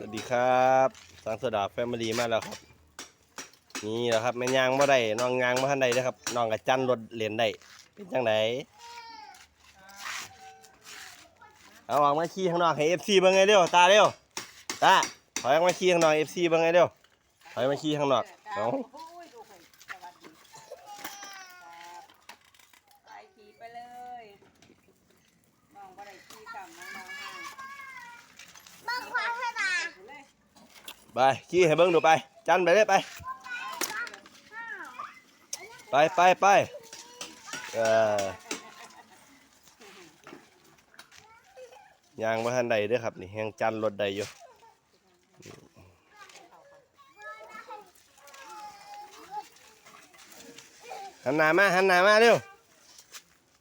วัสดีครับสังสดาแฟมิลี่มาแล้วครับ นี่แหละครับแม่ยางบ่ได้น้องยางบ่ทันใดเด้อครับน้องกับจันรถเหรียญได้เป็นจังไดเอาออกมาขี่ข้างนอกให้ FC เบิ่งไงเร็วตาเร็วตาถอยออกมาขี่ข้างนอก FC เบิ่งไงเร็วถอยมาขี่ข้างนอกเอาโอ้ยดูคนสวัสดีครับไปขี่ไปเลยน้องก็ได้ขี่กลับน้องๆให้ บางคนให้มา ไปเลย ไปขี่ให้เบิ่งดูไป จันไปเลยไป ไปไปไปเออยางบ่ทันใดด้อครับนี่แฮงจันรถใดอยู่หันหน้ามาหันหน้ามาเร็ว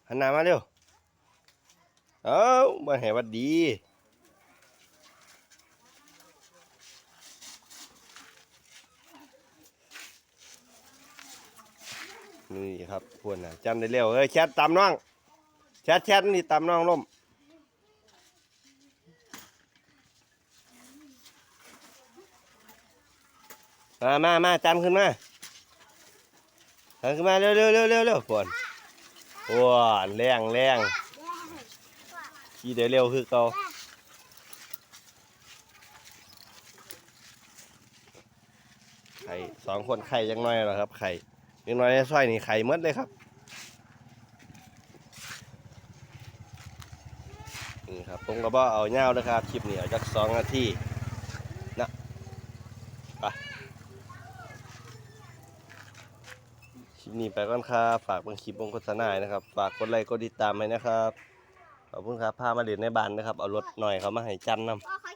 หันหน้ามาเร็วเอ้าบ่ให้วัดดี นี่ครับพวนนะจันได้เร็วเอ้ยแชทตามน้องแชทแชทนี่ตามน้องล่มมามามาจันขึ้นมาจันขึ้นมาเร็วเร็วเร็วเร็วเร็วฝนว้าแรงแรงขี่ได้เร็วคือเก่าไข่สองคนไข่ยังน้อยเหรอครับไข่ ยังน้อยในซอยนี่ไข่มดเลยครับนี่ครับผมก็บ่เอาเงาเลยครับคลิปนี้เอาจักสองนาทีคลิปนี้ไปก่อนครับฝากเบิ่งคลิปบงโฆษณานะครับ ฝากกดไลค์กดติดตามให้นะครับขอบคุณครับพามาเรียนในบ้านนะครับเอารถหน่อยเขามาให้จันนำพ่อข